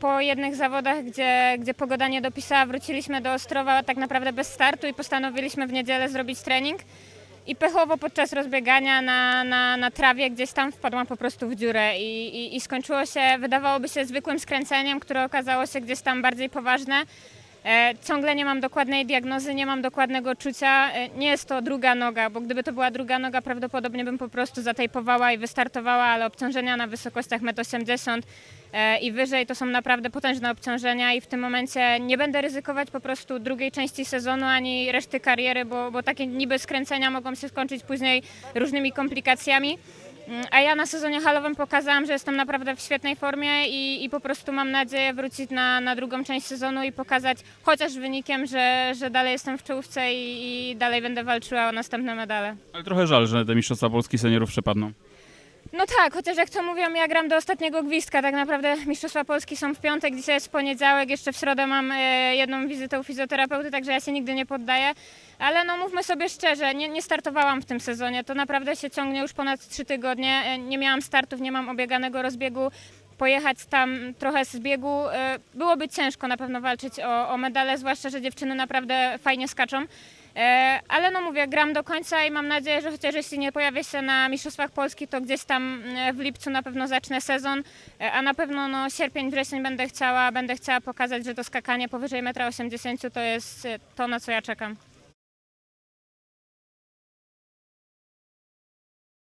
po jednych zawodach, gdzie, gdzie pogoda nie dopisała, wróciliśmy do Ostrowa tak naprawdę bez startu i postanowiliśmy w niedzielę zrobić trening. I pechowo podczas rozbiegania na, na, na trawie gdzieś tam wpadłam po prostu w dziurę i, i, i skończyło się, wydawałoby się zwykłym skręceniem, które okazało się gdzieś tam bardziej poważne. E, ciągle nie mam dokładnej diagnozy, nie mam dokładnego czucia. E, nie jest to druga noga, bo gdyby to była druga noga, prawdopodobnie bym po prostu zatejpowała i wystartowała, ale obciążenia na wysokościach 1,80 m e, i wyżej to są naprawdę potężne obciążenia i w tym momencie nie będę ryzykować po prostu drugiej części sezonu ani reszty kariery, bo, bo takie niby skręcenia mogą się skończyć później różnymi komplikacjami. Mm, A ja na sezonie halowym pokazałam, że jestem naprawdę w świetnej formie i, i po prostu mam nadzieję wrócić na, na drugą część sezonu i pokazać chociaż wynikiem, że, że dalej jestem w czołówce i, i dalej będę walczyła o następne medale. Ale trochę żal, że te Mistrzostwa Polski seniorów przepadną. No tak, chociaż jak to mówią, ja gram do ostatniego gwizdka. Tak naprawdę Mistrzostwa Polski są w piątek, dzisiaj jest poniedziałek, jeszcze w środę mam e, jedną wizytę u fizjoterapeuty, także ja się nigdy nie poddaję. Ale no mówmy sobie szczerze, nie, nie startowałam w tym sezonie, to naprawdę się ciągnie już ponad trzy tygodnie. E, Nie miałam startów, nie mam obieganego rozbiegu. Pojechać tam trochę z biegu, e, byłoby ciężko na pewno walczyć o, o medale, zwłaszcza, że dziewczyny naprawdę fajnie skaczą. E, Ale no mówię, gram do końca i mam nadzieję, że chociaż jeśli nie pojawię się na Mistrzostwach Polski, to gdzieś tam e, w lipcu na pewno zacznę sezon, E, a na pewno no, sierpień, wrzesień będę chciała, będę chciała pokazać, że to skakanie powyżej 1,80 m to jest e, to, na co ja czekam.